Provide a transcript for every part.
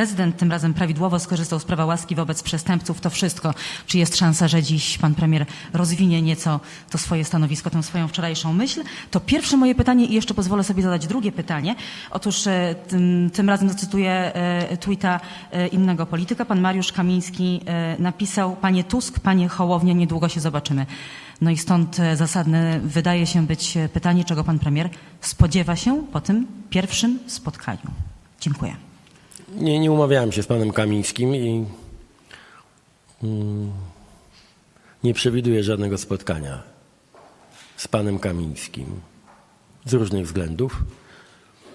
prezydent tym razem prawidłowo skorzystał z prawa łaski wobec przestępców. To wszystko. Czy jest szansa, że dziś pan premier rozwinie nieco to swoje stanowisko, tę swoją wczorajszą myśl? To pierwsze moje pytanie i jeszcze pozwolę sobie zadać drugie pytanie. Otóż e, tym, tym razem zacytuję e, tweeta e, innego polityka. Pan Mariusz Kamiński napisał, panie Tusk, panie Hołownia, niedługo się zobaczymy. No i stąd zasadne wydaje się być pytanie, czego pan premier spodziewa się po tym pierwszym spotkaniu. Dziękuję. Nie, nie umawiałem się z panem Kamińskim i mm, nie przewiduję żadnego spotkania z panem Kamińskim z różnych względów.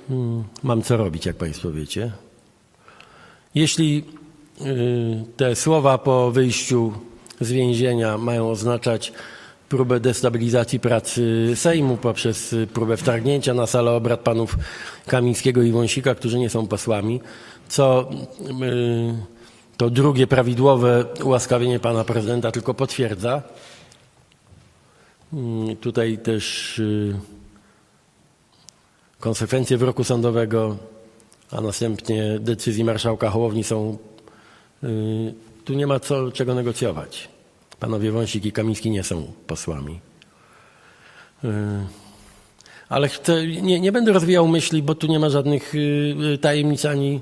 Mm, Mam co robić, jak państwo wiecie. Jeśli y, te słowa po wyjściu z więzienia mają oznaczać próbę destabilizacji pracy Sejmu poprzez y, próbę wtargnięcia na salę obrad panów Kamińskiego i Wąsika, którzy nie są posłami, co y, to drugie prawidłowe ułaskawienie pana prezydenta tylko potwierdza. Y, Tutaj też y, konsekwencje wyroku sądowego, a następnie decyzji marszałka Hołowni są. y, Tu nie ma co, czego negocjować. Panowie Wąsik i Kamiński nie są posłami. Ale chcę, nie, nie będę rozwijał myśli, bo tu nie ma żadnych tajemnic ani,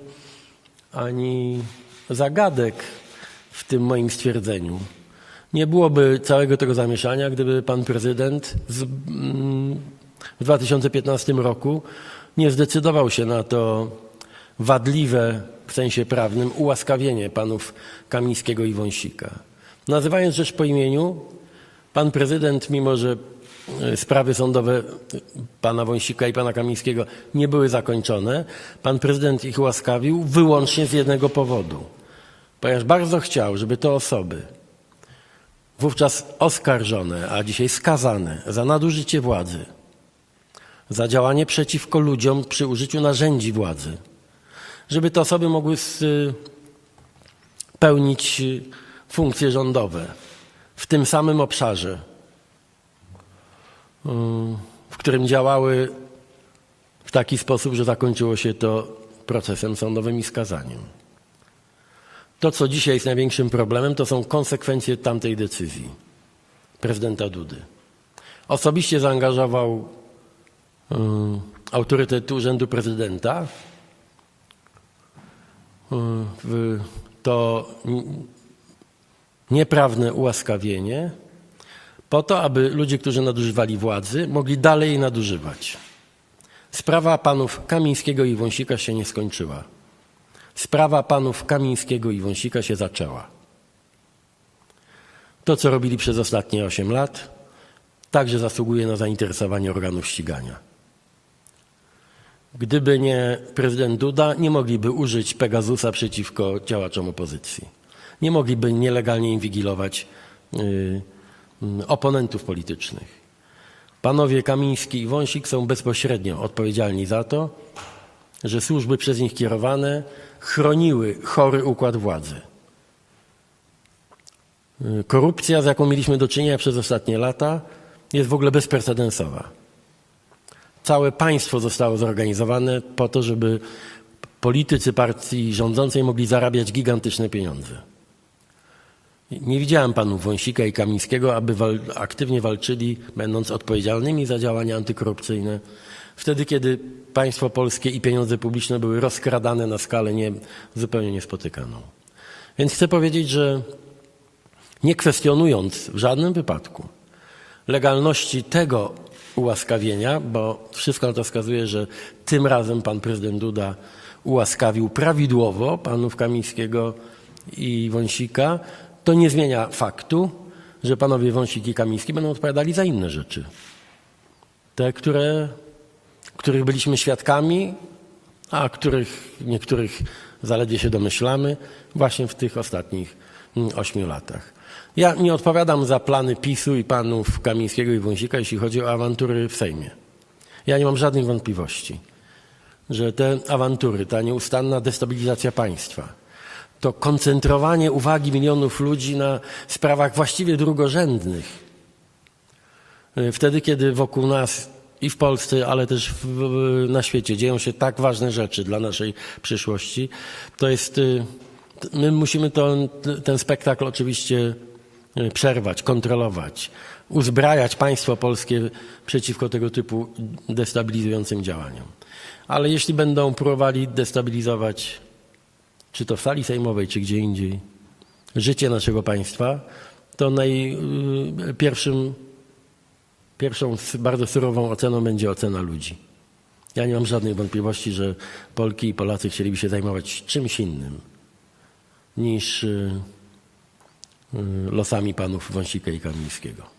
ani zagadek w tym moim stwierdzeniu. Nie byłoby całego tego zamieszania, gdyby pan prezydent z, mm, w 2015 roku nie zdecydował się na to wadliwe w sensie prawnym ułaskawienie panów Kamińskiego i Wąsika. Nazywając rzecz po imieniu, pan prezydent, mimo że sprawy sądowe e, pana Wąsika i pana Kamińskiego nie były zakończone, pan prezydent ich ułaskawił wyłącznie z jednego powodu. Ponieważ bardzo chciał, żeby te osoby, wówczas oskarżone, a dzisiaj skazane za nadużycie władzy, za działanie przeciwko ludziom przy użyciu narzędzi władzy, żeby te osoby mogły z- pełnić y, funkcje rządowe w tym samym obszarze, y, w którym działały w taki sposób, że zakończyło się to procesem sądowym i skazaniem. To, co dzisiaj jest największym problemem, to są konsekwencje tamtej decyzji prezydenta Dudy. Osobiście zaangażował y, autorytet Urzędu Prezydenta y, w to nieprawne ułaskawienie po to, aby ludzie, którzy nadużywali władzy, mogli dalej jej nadużywać. Sprawa panów Kamińskiego i Wąsika się nie skończyła. Sprawa panów Kamińskiego i Wąsika się zaczęła. To, co robili przez ostatnie 8 lat, także zasługuje na zainteresowanie organów ścigania. Gdyby nie prezydent Duda, nie mogliby użyć Pegasusa przeciwko działaczom opozycji. Nie mogliby nielegalnie inwigilować y, y, oponentów politycznych. Panowie Kamiński i Wąsik są bezpośrednio odpowiedzialni za to, że służby przez nich kierowane chroniły chory układ władzy. Y, Korupcja, z jaką mieliśmy do czynienia przez ostatnie lata, jest w ogóle bezprecedensowa. Całe państwo zostało zorganizowane po to, żeby politycy partii rządzącej mogli zarabiać gigantyczne pieniądze. Nie widziałem panów Wąsika i Kamińskiego, aby wal, aktywnie walczyli, będąc odpowiedzialnymi za działania antykorupcyjne, wtedy, kiedy państwo polskie i pieniądze publiczne były rozkradane na skalę nie, zupełnie niespotykaną. Więc chcę powiedzieć, że nie kwestionując w żadnym wypadku legalności tego ułaskawienia, bo wszystko na to wskazuje, że tym razem pan prezydent Duda ułaskawił prawidłowo panów Kamińskiego i Wąsika, to nie zmienia faktu, że panowie Wąsik i Kamiński będą odpowiadali za inne rzeczy. Te, które, których byliśmy świadkami, a których niektórych zaledwie się domyślamy właśnie w tych ostatnich mm, ośmiu latach. Ja nie odpowiadam za plany PiSu i panów Kamińskiego i Wąsika, jeśli chodzi o awantury w Sejmie. Ja nie mam żadnych wątpliwości, że te awantury, ta nieustanna destabilizacja państwa, to koncentrowanie uwagi milionów ludzi na sprawach właściwie drugorzędnych, y, wtedy kiedy wokół nas i w Polsce, ale też w, na świecie dzieją się tak ważne rzeczy dla naszej przyszłości, to jest, y, my musimy to, ten spektakl oczywiście y, przerwać, kontrolować, uzbrajać państwo polskie przeciwko tego typu destabilizującym działaniom. Ale jeśli będą próbowali destabilizować, czy to w sali sejmowej, czy gdzie indziej, życie naszego państwa, to naj, y, pierwszym, pierwszą bardzo surową oceną będzie ocena ludzi. Ja nie mam żadnej wątpliwości, że Polki i Polacy chcieliby się zajmować czymś innym niż y, y, losami panów Wąsika i Kamińskiego.